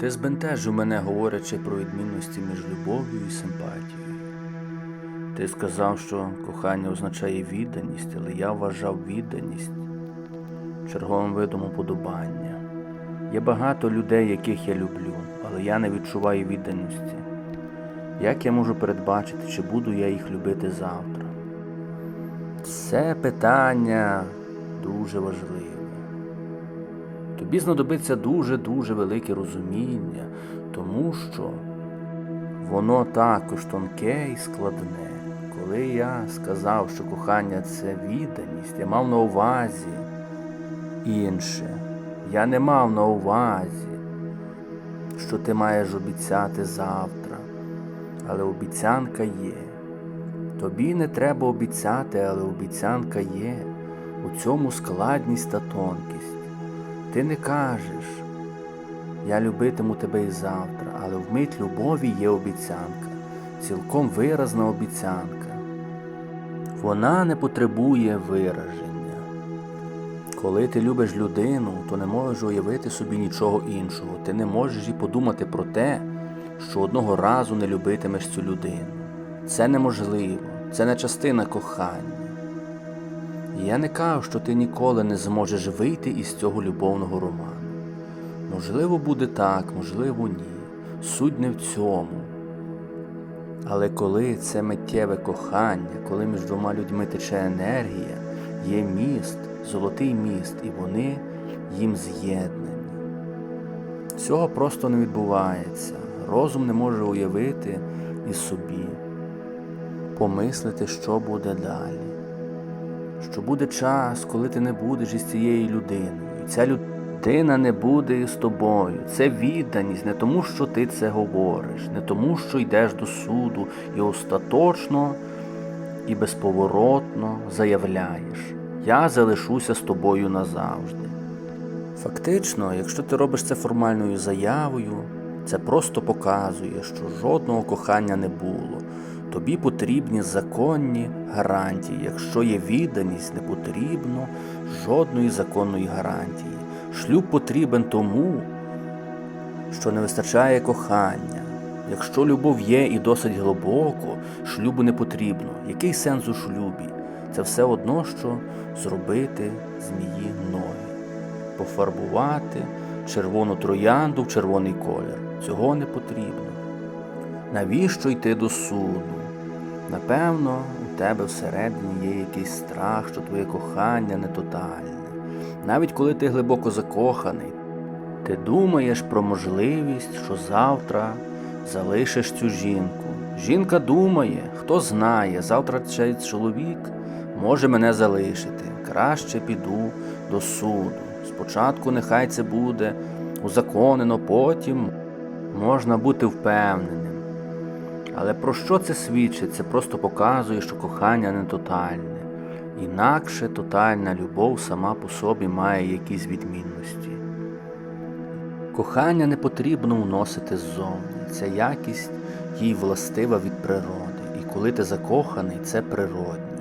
Ти збентежив мене, говорячи про відмінності між любов'ю і симпатією. Ти сказав, що кохання означає відданість, але я вважав відданість черговим видом уподобання. Є багато людей, яких я люблю, але я не відчуваю відданості. Як я можу передбачити, чи буду я їх любити завтра? Це питання дуже важливе. Тобі знадобиться дуже-дуже велике розуміння, тому що воно також тонке і складне. Коли я сказав, що кохання це відданість, я мав на увазі інше. Я не мав на увазі, що ти маєш обіцяти завтра, але обіцянка є. Тобі не треба обіцяти, але обіцянка є. У цьому складність та тонкість. Ти не кажеш, я любитиму тебе і завтра, але вмить любові є обіцянка, цілком виразна обіцянка. Вона не потребує вираження. Коли ти любиш людину, то не можеш уявити собі нічого іншого. Ти не можеш і подумати про те, що одного разу не любитимеш цю людину. Це неможливо, це не частина кохання. Я не кажу, що ти ніколи не зможеш вийти із цього любовного роману. Можливо, буде так, можливо, ні. Суть не в цьому. Але коли це миттєве кохання, коли між двома людьми тече енергія, є міст, золотий міст, і вони їм з'єднані. Цього просто не відбувається. Розум не може уявити і собі, помислити, що буде далі. Що буде час, коли ти не будеш із цією людиною. І ця людина не буде із тобою. Це відданість не тому, що ти це говориш, не тому, що йдеш до суду і остаточно і безповоротно заявляєш Я залишуся з тобою назавжди. Фактично, якщо ти робиш це формальною заявою, це просто показує, що жодного кохання не було. Тобі потрібні законні гарантії. Якщо є відданість, не потрібно жодної законної гарантії. Шлюб потрібен тому, що не вистачає кохання. Якщо любов є і досить глибоко, шлюбу не потрібно. Який сенс у шлюбі? Це все одно, що зробити змії ноги, пофарбувати червону троянду в червоний колір. Цього не потрібно. Навіщо йти до суду? Напевно, у тебе всередині є якийсь страх, що твоє кохання не тотальне. Навіть коли ти глибоко закоханий, ти думаєш про можливість, що завтра залишиш цю жінку. Жінка думає, хто знає, завтра цей чоловік може мене залишити. Краще піду до суду. Спочатку нехай це буде узаконено, потім можна бути впевненим. Але про що це свідчить? Це просто показує, що кохання не тотальне. Інакше тотальна любов сама по собі має якісь відмінності. Кохання не потрібно уносити ззовні. Ця якість їй властива від природи. І коли ти закоханий, це природньо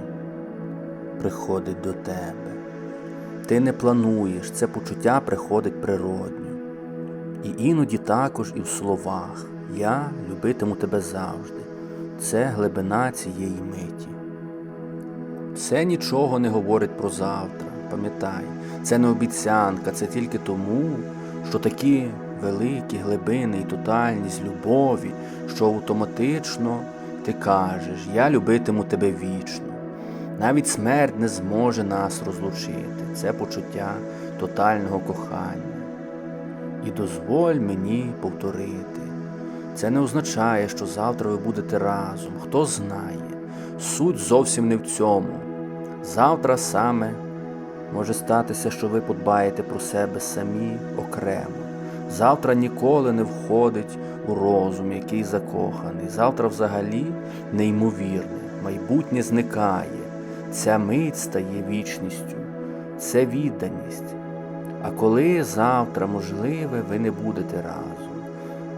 приходить до тебе. Ти не плануєш, це почуття приходить природньо. І іноді також і в словах Я любитиму тебе завжди. Це глибина цієї миті. Це нічого не говорить про завтра. Пам'ятай, це не обіцянка, це тільки тому, що такі великі глибини і тотальність любові, що автоматично ти кажеш, я любитиму тебе вічно. Навіть смерть не зможе нас розлучити. Це почуття тотального кохання. І дозволь мені повторити. Це не означає, що завтра ви будете разом. Хто знає. Суть зовсім не в цьому. Завтра саме може статися, що ви подбаєте про себе самі окремо. Завтра ніколи не входить у розум, який закоханий. Завтра взагалі неймовірне, майбутнє зникає. Ця мить стає вічністю, це відданість. А коли завтра, можливе, ви не будете разом,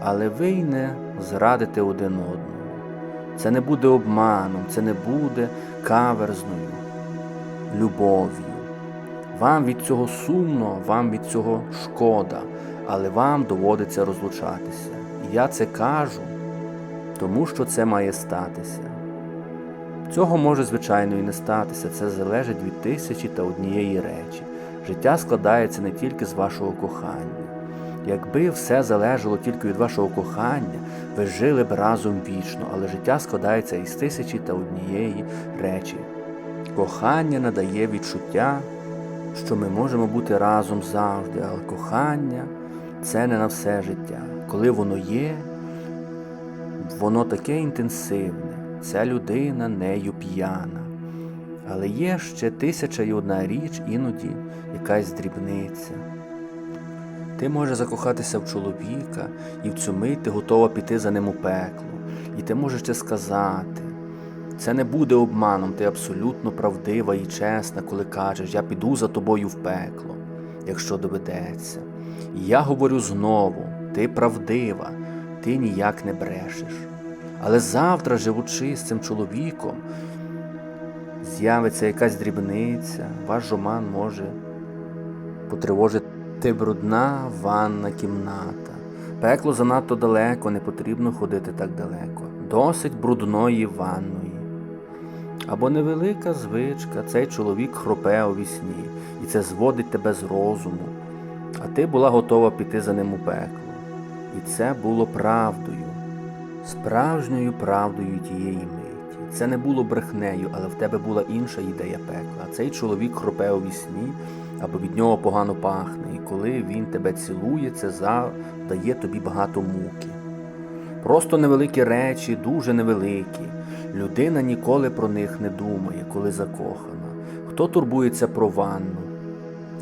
але ви й не зрадите один одного. Це не буде обманом, це не буде каверзною любов'ю. Вам від цього сумно, вам від цього шкода, але вам доводиться розлучатися. І я це кажу, тому що це має статися. Цього може, звичайно, і не статися, це залежить від тисячі та однієї речі. Життя складається не тільки з вашого кохання. Якби все залежало тільки від вашого кохання, ви жили б разом вічно, але життя складається із тисячі та однієї речі. Кохання надає відчуття, що ми можемо бути разом завжди, але кохання це не на все життя. Коли воно є, воно таке інтенсивне, ця людина нею п'яна. Але є ще тисяча і одна річ, іноді якась дрібниця. Ти можеш закохатися в чоловіка, і в цю мить ти готова піти за ним у пекло. І ти можеш це сказати. Це не буде обманом, ти абсолютно правдива і чесна, коли кажеш, я піду за тобою в пекло, якщо доведеться. І я говорю знову, ти правдива, ти ніяк не брешеш. Але завтра, живучи з цим чоловіком, з'явиться якась дрібниця, ваш роман може потривожити брудна ванна кімната. Пекло занадто далеко, не потрібно ходити так далеко. Досить брудної ванної. Або невелика звичка, цей чоловік хропе у вісні, і це зводить тебе з розуму, а ти була готова піти за ним у пекло. І це було правдою, справжньою правдою тієї миті. Це не було брехнею, але в тебе була інша ідея пекла. Цей чоловік хропе у вісні, або від нього погано пахне, і коли він тебе цілує, це завдає тобі багато муки. Просто невеликі речі, дуже невеликі. Людина ніколи про них не думає, коли закохана. Хто турбується про ванну?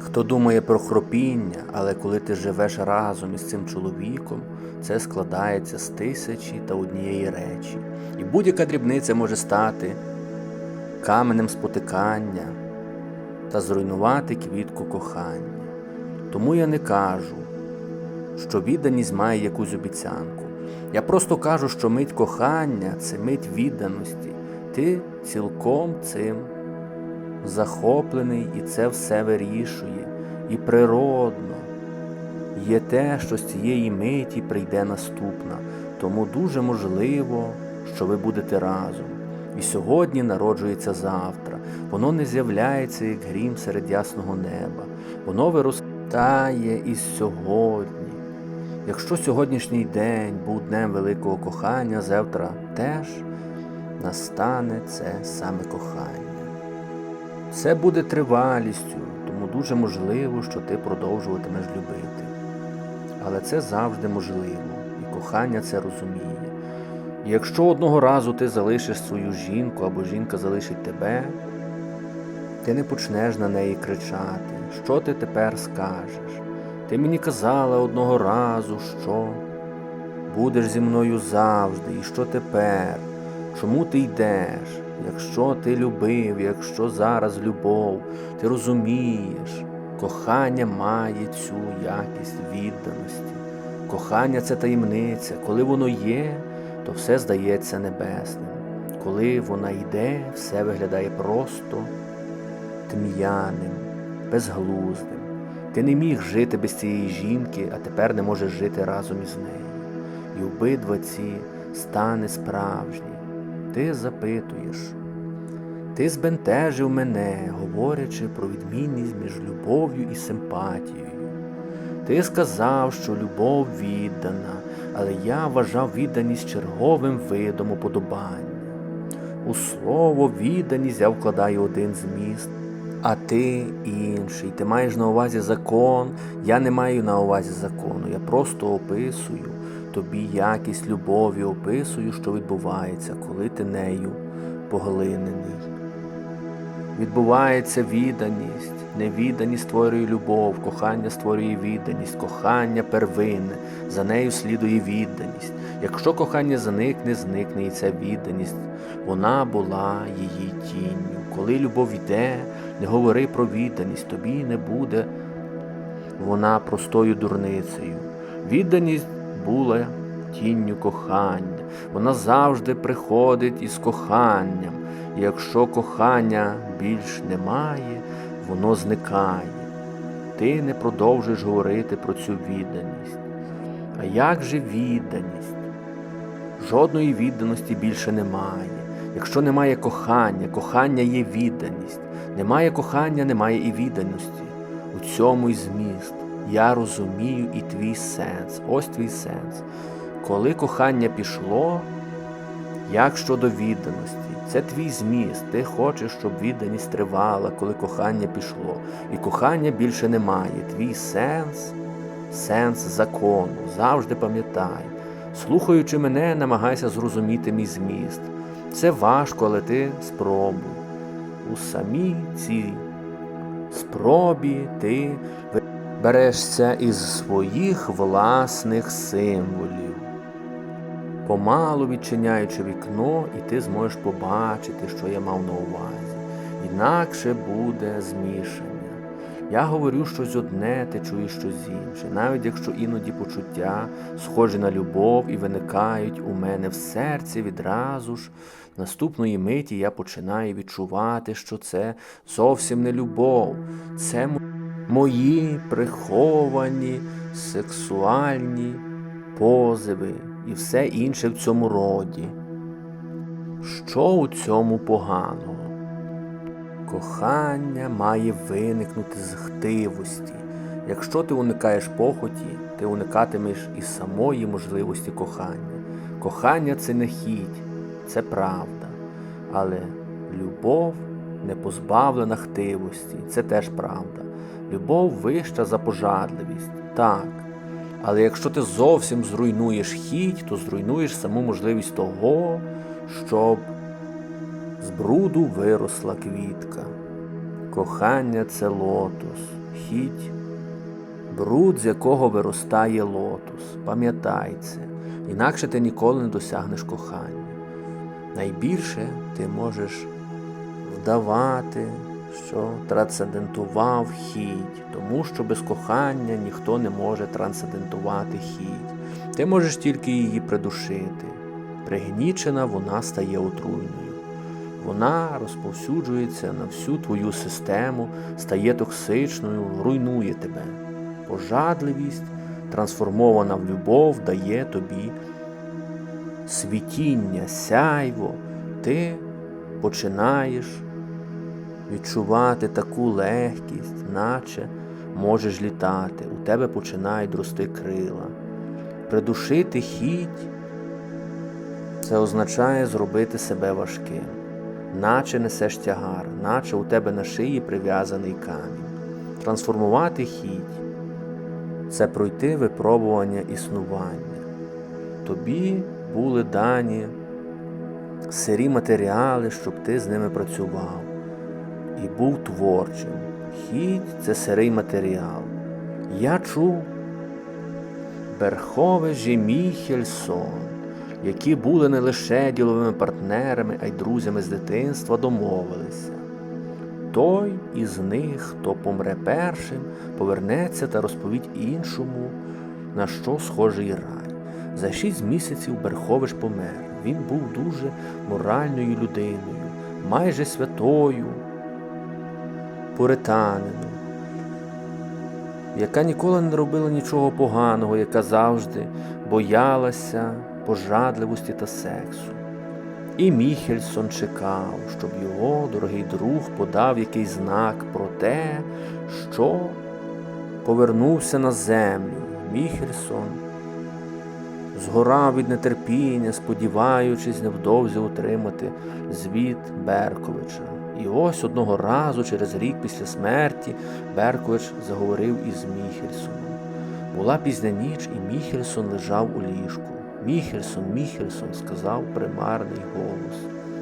Хто думає про хропіння, але коли ти живеш разом із цим чоловіком, це складається з тисячі та однієї речі. І будь-яка дрібниця може стати каменем спотикання та зруйнувати квітку кохання. Тому я не кажу, що відданість має якусь обіцянку. Я просто кажу, що мить кохання це мить відданості. Ти цілком цим захоплений і це все вирішує. І природно є те, що з цієї миті прийде наступна. Тому дуже можливо, що ви будете разом. І сьогодні народжується завтра. Воно не з'являється, як грім серед ясного неба. Воно виростає із сьогодні. Якщо сьогоднішній день був днем великого кохання, завтра теж настане це саме кохання. Це буде тривалістю, тому дуже можливо, що ти продовжуватимеш любити. Але це завжди можливо, і кохання це розуміє. І якщо одного разу ти залишиш свою жінку або жінка залишить тебе, ти не почнеш на неї кричати, що ти тепер скажеш. Ти мені казала одного разу, що будеш зі мною завжди, і що тепер? Чому ти йдеш? Якщо ти любив, якщо зараз любов, ти розумієш, кохання має цю якість відданості. Кохання це таємниця. Коли воно є, то все здається небесним. Коли вона йде, все виглядає просто тм'яним, безглуздим. Ти не міг жити без цієї жінки, а тепер не можеш жити разом із нею. І обидва ці стани справжні. Ти запитуєш. Ти збентежив мене, говорячи про відмінність між любов'ю і симпатією. Ти сказав, що любов віддана, але я вважав відданість черговим видом уподобання. У слово відданість я вкладаю один зміст, а ти інший. Ти маєш на увазі закон, я не маю на увазі закону. Я просто описую тобі якість любові, описую, що відбувається, коли ти нею поглинений. Відбувається відданість, невідданість створює любов, кохання створює відданість, кохання первинне, за нею слідує відданість. Якщо кохання зникне, зникне і ця відданість. Вона була її тінню. Коли любов йде, не говори про відданість, тобі не буде вона простою дурницею. Відданість була тінню кохання. Вона завжди приходить із коханням. І якщо кохання більш немає, воно зникає. ти не продовжуєш говорити про цю відданість. А як же відданість? Жодної відданості більше немає. Якщо немає кохання, кохання є відданість. Немає кохання, немає і відданості. У цьому й зміст. Я розумію і твій сенс. Ось твій сенс. Коли кохання пішло, як щодо відданості, це твій зміст. Ти хочеш, щоб відданість тривала, коли кохання пішло. І кохання більше немає. Твій сенс, сенс закону. Завжди пам'ятай. Слухаючи мене, намагайся зрозуміти мій зміст. Це важко, але ти спробуй. У самій цій спробі ти берешся із своїх власних символів. Помалу відчиняючи вікно, і ти зможеш побачити, що я мав на увазі. Інакше буде змішання. Я говорю щось одне, ти чуєш щось інше, навіть якщо іноді почуття схожі на любов і виникають у мене в серці відразу ж, наступної миті я починаю відчувати, що це зовсім не любов, це мо- мої приховані сексуальні позиви і все інше в цьому роді. Що у цьому поганого? Кохання має виникнути з хтивості. Якщо ти уникаєш похоті, ти уникатимеш і самої можливості кохання. Кохання це не хіть, це правда. Але любов не позбавлена хтивості, це теж правда. Любов вища за пожадливість, так. Але якщо ти зовсім зруйнуєш хіть, то зруйнуєш саму можливість того, щоб з бруду виросла квітка. Кохання це лотос, хіть, бруд, з якого виростає лотос. Пам'ятай це, інакше ти ніколи не досягнеш кохання. Найбільше ти можеш вдавати, що трансцендентував хіть, тому що без кохання ніхто не може трансцендентувати хіть. Ти можеш тільки її придушити. Пригнічена вона стає отруйною. Вона розповсюджується на всю твою систему, стає токсичною, руйнує тебе. Пожадливість, трансформована в любов, дає тобі світіння, сяйво. Ти починаєш відчувати таку легкість, наче можеш літати, у тебе починають рости крила. Придушити хіть це означає зробити себе важким, наче несеш тягар, наче у тебе на шиї прив'язаний камінь. Трансформувати хіть це пройти випробування існування. Тобі були дані сирі матеріали, щоб ти з ними працював і був творчим. Хіть це сирий матеріал. Я чув Берхове Міхельсон, які були не лише діловими партнерами, а й друзями з дитинства, домовилися. Той із них, хто помре першим, повернеться та розповідь іншому, на що схожий рай. За шість місяців Берхович помер. Він був дуже моральною людиною, майже святою, пуританином, яка ніколи не робила нічого поганого, яка завжди боялася пожадливості та сексу. І Міхельсон чекав, щоб його дорогий друг подав якийсь знак про те, що повернувся на землю. Міхельсон згорав від нетерпіння, сподіваючись невдовзі отримати звіт Берковича. І ось одного разу, через рік після смерті, Беркович заговорив із Міхельсоном. Була пізня ніч, і Міхельсон лежав у ліжку. Міхельсон, Міхельсон, сказав примарний голос.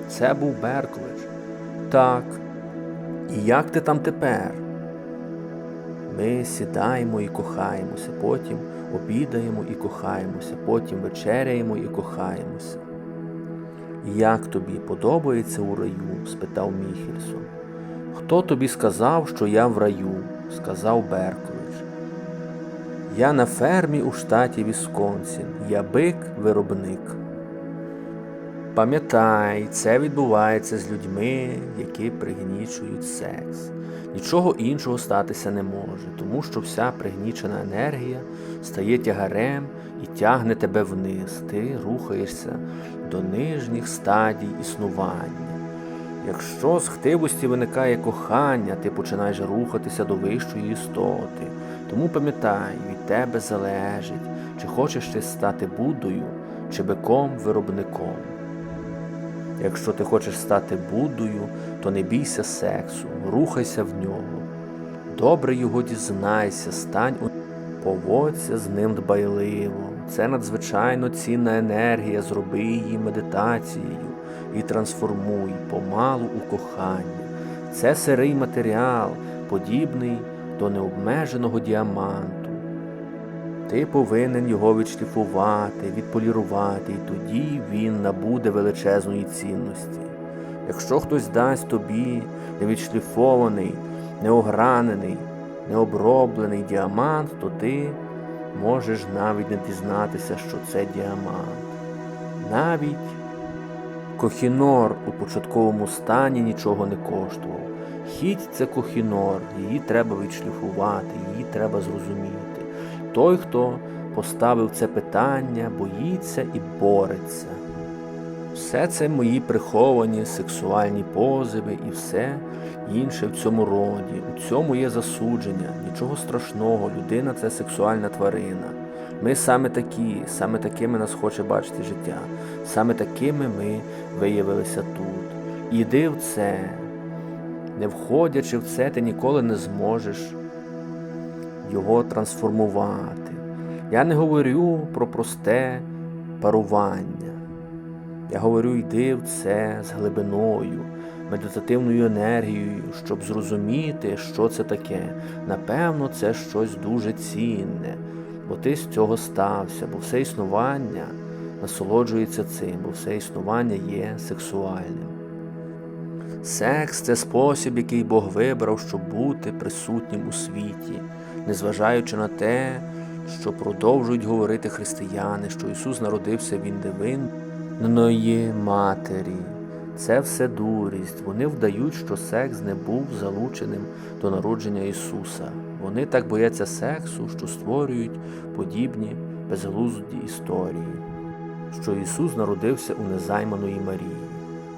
Це був Беркович. Так. І як ти там тепер? Ми сідаємо і кохаємося, потім обідаємо і кохаємося, потім вечеряємо і кохаємося. Як тобі подобається у раю? спитав Міхельсон. Хто тобі сказав, що я в раю? сказав Беркович. Я на фермі у штаті Вісконсін, я бик-виробник. Пам'ятай, це відбувається з людьми, які пригнічують секс. Нічого іншого статися не може, тому що вся пригнічена енергія стає тягарем і тягне тебе вниз. Ти рухаєшся до нижніх стадій існування. Якщо з хтивості виникає кохання, ти починаєш рухатися до вищої істоти. Тому пам'ятай, від тебе залежить, чи хочеш ти стати Буддою, чи биком-виробником. Якщо ти хочеш стати Буддою, то не бійся сексу, рухайся в нього. Добре його дізнайся, стань у поводься з ним дбайливо. Це надзвичайно цінна енергія, зроби її медитацією і трансформуй помалу у кохання. Це сирий матеріал, подібний до необмеженого діаманту. Ти повинен його відшліфувати, відполірувати, і тоді він набуде величезної цінності. Якщо хтось дасть тобі невідшліфований, неогранений, необроблений діамант, то ти можеш навіть не дізнатися, що це діамант. Навіть кохінор у початковому стані нічого не коштував. Хіть це кохінор, її треба відшліфувати, її треба зрозуміти. Той, хто поставив це питання, боїться і бореться. Все це мої приховані сексуальні позиви і все інше в цьому роді. У цьому є засудження, нічого страшного, людина це сексуальна тварина. Ми саме такі, саме такими нас хоче бачити життя, саме такими ми виявилися тут. Іди в це, не входячи в це, ти ніколи не зможеш його трансформувати. Я не говорю про просте парування. Я говорю, йди в це з глибиною, медитативною енергією, щоб зрозуміти, що це таке. Напевно, це щось дуже цінне, бо ти з цього стався, бо все існування насолоджується цим, бо все існування є сексуальним. Секс це спосіб, який Бог вибрав, щоб бути присутнім у світі, незважаючи на те, що продовжують говорити християни, що Ісус народився Він невинної матері. Це все дурість. Вони вдають, що секс не був залученим до народження Ісуса. Вони так бояться сексу, що створюють подібні безглузді історії, що Ісус народився у незайманої Марії.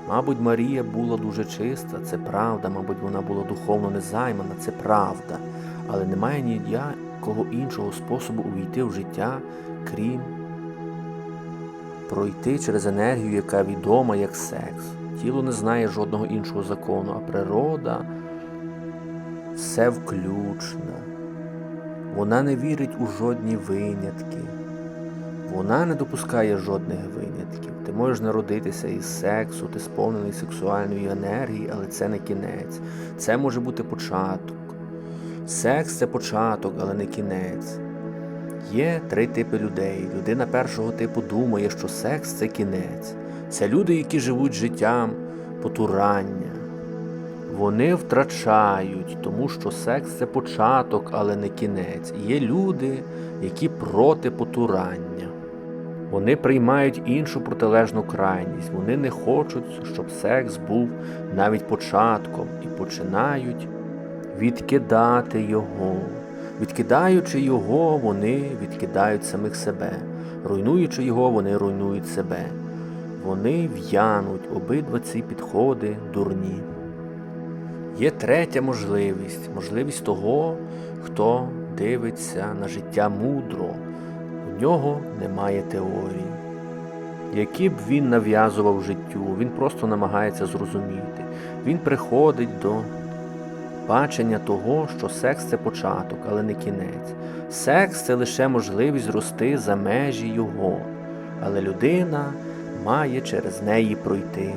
Мабуть, Марія була дуже чиста, це правда, мабуть, вона була духовно незаймана, це правда, але немає ніякого іншого способу увійти в життя, крім пройти через енергію, яка відома як секс. Тіло не знає жодного іншого закону, а природа все включна. Вона не вірить у жодні винятки. Вона не допускає жодних винятків. Ти можеш народитися із сексу, ти сповнений сексуальної енергії, але це не кінець. Це може бути початок. Секс це початок, але не кінець. Є три типи людей. Людина першого типу думає, що секс це кінець. Це люди, які живуть життям потурання. Вони втрачають, тому що секс це початок, але не кінець. Є люди, які проти потурання. Вони приймають іншу протилежну крайність. Вони не хочуть, щоб секс був навіть початком, і починають відкидати його. Відкидаючи його, вони відкидають самих себе. Руйнуючи його, вони руйнують себе. Вони в'януть обидва ці підходи дурні. Є третя можливість можливість того, хто дивиться на життя мудро. У нього немає теорії. Які б він нав'язував життю, він просто намагається зрозуміти. Він приходить до бачення того, що секс це початок, але не кінець. Секс це лише можливість зрости за межі його, але людина має через неї пройти.